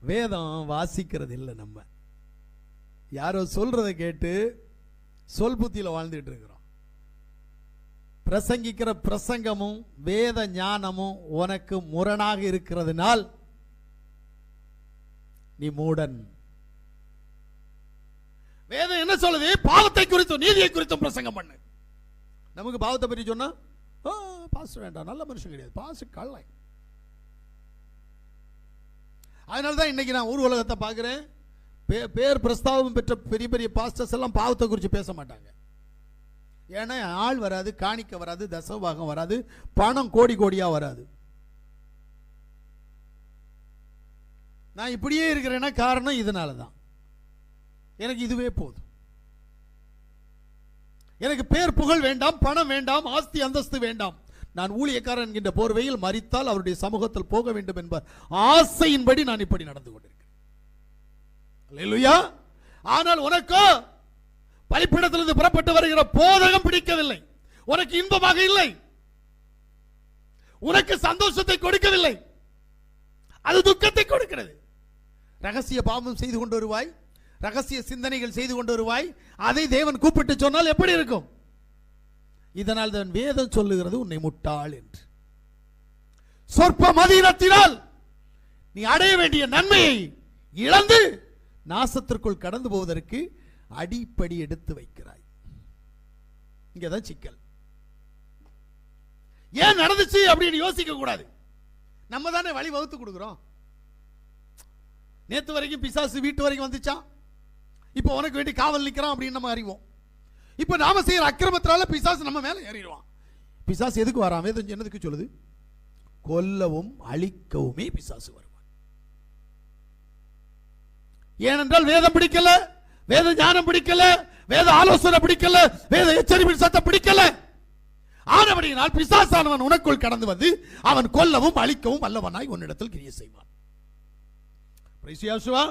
வேதம் வாசிக்கிறது இல்லை நம்ம. யாரோ சொல்றதை கேட்டு சொல் புத்தியில் வாழ்ந்துட்டு இருக்கிறோம். பிரசங்கிக்கிற பிரசங்கமும் வேத ஞானமும் உனக்கு முரணாக இருக்கிறதுனால் நீ மூடன். வேதம் என்ன சொல்லுது? பாவத்தை குறித்தும் நீதியை குறித்தும் பிரசங்கம் பண்ணு. நமக்கு பாவத்தை பற்றி சொன்னா பாசு வேண்டாம் நல்ல மனுஷன் கிடையாது பாசு கள்ளை அதனால தான் இன்னைக்கு நான் ஊர் உலகத்தை பார்க்குறேன். பே பேர் பிரஸ்தாபம் பெற்ற பெரிய பெரிய பாஸ்டர்ஸ் எல்லாம் பாவத்தை குறித்து பேச மாட்டாங்க. ஏன்னா ஆள் வராது காணிக்க வராது தசவாகம் வராது பணம் கோடி கோடியாக வராது. நான் இப்படியே இருக்கிறேன்னா காரணம் இதனால தான் எனக்கு இதுவே போதும். எனக்கு பேர் புகழ் வேண்டாம் பணம் வேண்டாம் ஆஸ்தி அந்தஸ்து வேண்டாம். நான் ஊழியக்காரன் என்கின்ற போர்வையில் மறித்தால் அவருடைய சமூகத்தில் போக வேண்டும் என்ப ஆசையின்படி நான் இப்படி நடந்து கொண்டிருக்கிறேன். ஆனால் உனக்கோ பலிப்பிடத்திலிருந்து புறப்பட்டு வருகிற போதகம் பிடிக்கவில்லை. உனக்கு இன்பமாக இல்லை. உனக்கு சந்தோஷத்தை கொடுக்கவில்லை. அது துக்கத்தை கொடுக்கிறது. ரகசிய பாவம் செய்து கொண்டு வருவாய். ரகசிய சிந்தனைகள் செய்து கொண்டு வருவாய். அதை தேவன் கூப்பிட்டு சொன்னால் எப்படி இருக்கும்? இதனால் தான் வேதம் சொல்லுகிறது உன்னை முட்டாள் என்று. சொற்ப மதீனத்தினால் நீ அடைய வேண்டிய நன்மையை இழந்து நாசத்திற்குள் கடந்து போவதற்கு அடிப்படி எடுத்து வைக்கிறாய். இங்கதான் சிக்கல். ஏன் நடந்துச்சு அப்படின்னு யோசிக்க கூடாது. நம்ம தானே வழி வகுத்து கொடுக்குறோம். நேத்து வரைக்கும் பிசாசு வீட்டு வரைக்கும் வந்துச்சான் இப்போ உனக்கு வேண்டி காவல் நிற்கிறான் அப்படின்னு நம்ம அறிவோம். இப்போ நாம செய்யற அக்கிரமத்தினால பிசாசு நம்ம மேல ஏறிடுவான். பிசாசு எதுக்கு வரான்? வேதம் என்னதுக்கு சொல்லுது? கொல்லவும் அழிக்கவுமே பிசாசு வருவான். ஏனென்றால் வேதம் பிடிக்கல வேத ஞானம் பிடிக்கல வேத ஆலோசனை பிடிக்கல வேத எச்சரிப்பின் சத்தம் பிடிக்கல. ஆனபடியினால் பிசாசானவன் உனக்குள் கடந்து வந்து அவன் கொல்லவும் அழிக்கவும் வல்லவனாய் உன்னிடத்தில் கிரிய செய்வான்.